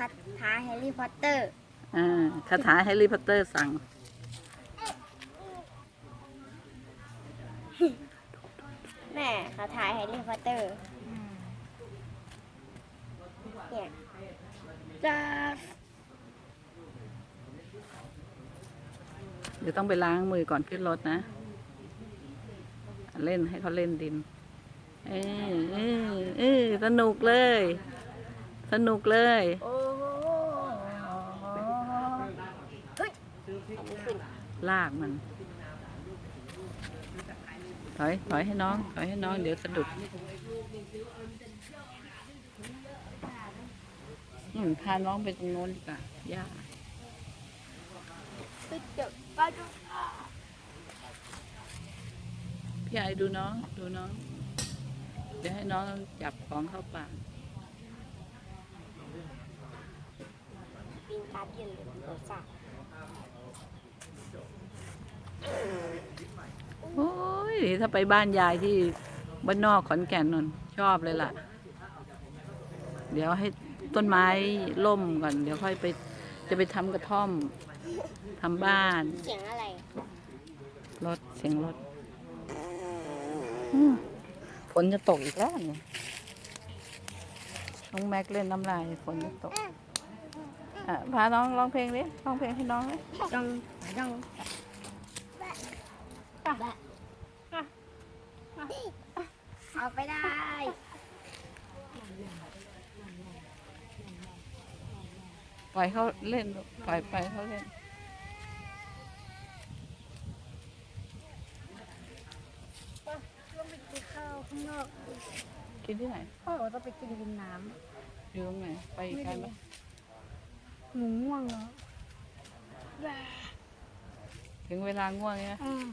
คาถาแฮร์รี่พอตเตอร์อ่าคาถาแฮร์รี่พอตเตอร์สั่ง แม่คาถาแฮร์รี่พอตเตอร์เนี่ยจะเดี๋ยวต้องไปล้างมือก่อนขึ้นรถนะ เล่นให้เขาเล่นดิน เออเออเออสนุกเลย สนุกเลย โอ้โหเฮ้ยอันนี้ขึ้น ลากมัน ถอยถอยให้น้อง ถอยให้น้อง เดี๋ยวสะดุดอืมพาน้องไปตรงโน้นดีกว่าย่าพี่ไอดูน้อง ดูน้อง เดี๋ยวให้น้องจับของเข้าปากปีนการเดียนเลยโดดสาโอ้ย ถ้าไปบ้านยายที่บ้านนอกขอนแก่นนนชอบเลยล่ะ เดี๋ยวให้ต้นไม้ล่มก่อน เดี๋ยวค่อยไปจะไปทำกระท่อมทำบ้านเสียงอะไรรถเสียงรถอืมฝนจะตกอีกแล้วเนี่ยน้องแม็กเล่นน้ำลายฝนจะตกอะพาน้องร้องเพลงดิร้องเพลงให้น้องเลยจังจัง เอาไปได้ ปล่อยเขาเล่นลูกปล่อยไปเขาเล่น ต้องไปกินข้าวข้างนอกกินที่ไหนพ่อบอกว่าต้องไปกินริมน้อยู่ตรงไหน ไปอีกไกลไหมำหนูง่วงแล้วถึงเวลาง่วงเนี่ยอืม